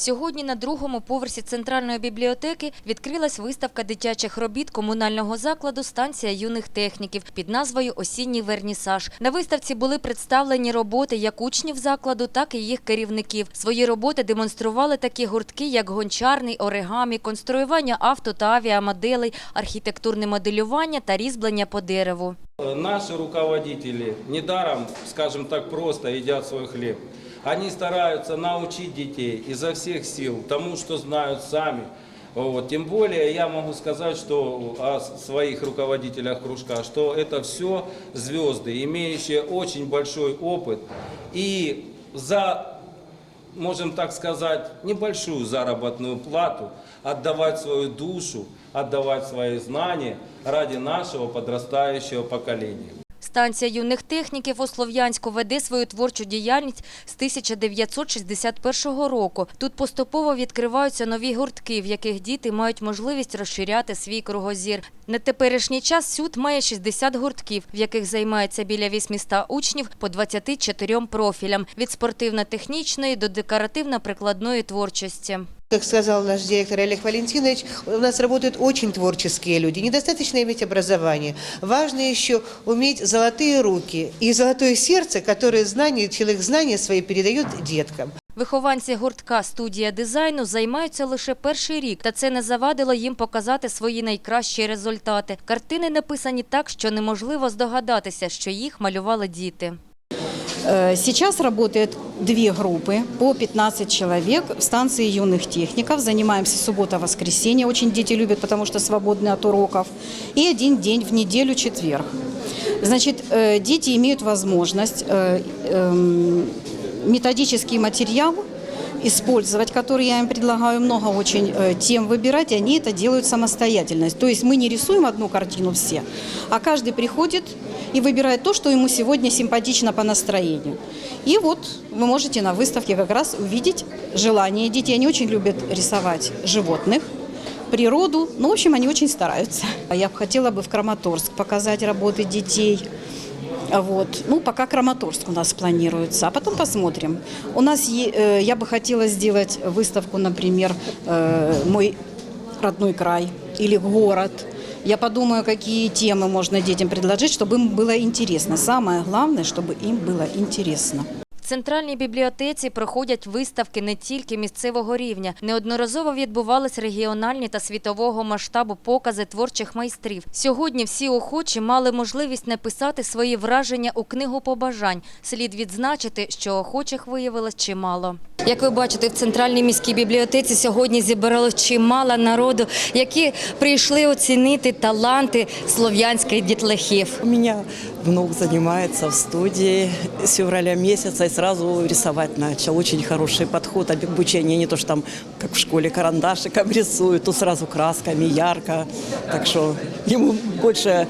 Сьогодні на другому поверсі центральної бібліотеки відкрилась виставка дитячих робіт комунального закладу станція юних техніків під назвою Осінній вернісаж. На виставці були представлені роботи як учнів закладу, так і їх керівників. Свої роботи демонстрували такі гуртки, як гончарний, оригамі, конструювання авто та авіамоделей, архітектурне моделювання та різьблення по дереву. Наши руководители недаром, скажем так, просто едят свой хлеб. Они стараются научить детей изо всех сил тому, что знают сами. Вот. Тем более я могу сказать, что о своих руководителях кружка, что это все звезды, имеющие очень большой опыт. И за, можем так сказать, небольшую заработную плату отдавать свою душу, отдавать свои знания ради нашего подрастающего поколения. Станція юних техніків у Слов'янську веде свою творчу діяльність з 1961 року. Тут поступово відкриваються нові гуртки, в яких діти мають можливість розширяти свій кругозір. На теперішній час СЮД має 60 гуртків, в яких займається біля 800 учнів по 24 профілям – від спортивно-технічної до декоративно-прикладної творчості. Как сказал наш директор Олег Валентинович, у нас работают очень творческие люди. Недостаточно иметь образование. Важно еще уметь золотые руки и золотое сердце, которое знания, человек знания свои передает деткам. Вихованці гуртка «Студія дизайну» займаються лише перший рік, та це не завадило їм показати свої найкращі результати. Картини написані так, що неможливо здогадатися, що їх малювали діти. Э, Сейчас работает две группы по 15 человек в станции юных техников. Занимаемся суббота-воскресенье. Очень дети любят, потому что свободны от уроков. И один день в неделю четверг. Значит, э, дети имеют возможность э, эм, методический материал использовать, который я им предлагаю много очень э, тем выбирать, и они это делают самостоятельно. То есть мы не рисуем одну картину все, а каждый приходит и выбирает то, что ему сегодня симпатично по настроению. И вот вы можете на выставке как раз увидеть желание детей. Они очень любят рисовать животных, природу. Ну, в общем, они очень стараются. Я бы хотела бы в Краматорск показать работы детей. Вот. Ну, пока Краматорск у нас планируется, а потом посмотрим. У нас, е- э, я бы хотела сделать выставку, например, э, «Мой родной край» или «Город». Я подумаю, какие темы можно детям предложить, чтобы им было интересно. Самое главное, чтобы им было интересно. Центральній бібліотеці проходять виставки не тільки місцевого рівня. Неодноразово відбувались регіональні та світового масштабу покази творчих майстрів. Сьогодні всі охочі мали можливість написати свої враження у книгу побажань. Слід відзначити, що охочих виявилось чимало. Як ви бачите, в центральній міській бібліотеці сьогодні зібралось чимало народу, які прийшли оцінити таланти слов'янських дітлахів. У меня внук занимается в студии с февраля месяца и сразу рисовать начал. Очень хороший подход обучения, не то что там, как в школе, карандашиком рисует, тут сразу красками, ярко. Так что ему больше,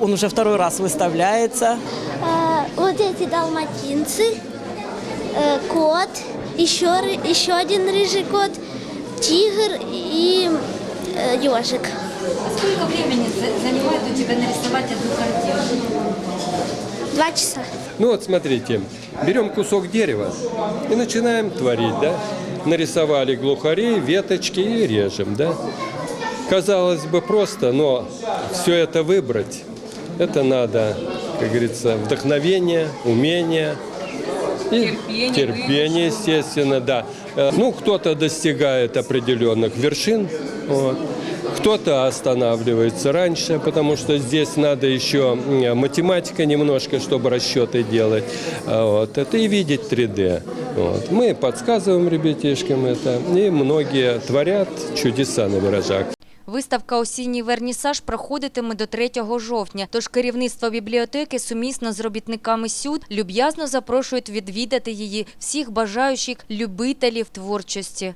он уже второй раз выставляется. Э, вот эти далматинцы, э, кот, Еще, ры- еще один рыжий кот, тигр и э, ежик. Сколько времени занимает у тебя нарисовать одну картину? Два часа. Ну вот смотрите, берем кусок дерева и начинаем творить, да? Нарисовали глухарей, веточки и режем, да? Казалось бы просто, но все это выбрать, это надо, как говорится, вдохновение, умение. И терпение, естественно, да. Э, Ну, кто-то достигает определенных вершин, вот. кто-то останавливается раньше, потому что здесь надо еще м, математика немножко, чтобы расчеты делать. А Вот. Это и видеть 3D. Вот. Мы подсказываем ребятишкам это, и многие творят чудеса на виражах. Виставка «Осінній вернісаж» проходитиме до 3 жовтня, тож керівництво бібліотеки сумісно з робітниками СЮД люб'язно запрошують відвідати її всіх бажаючих любителів творчості.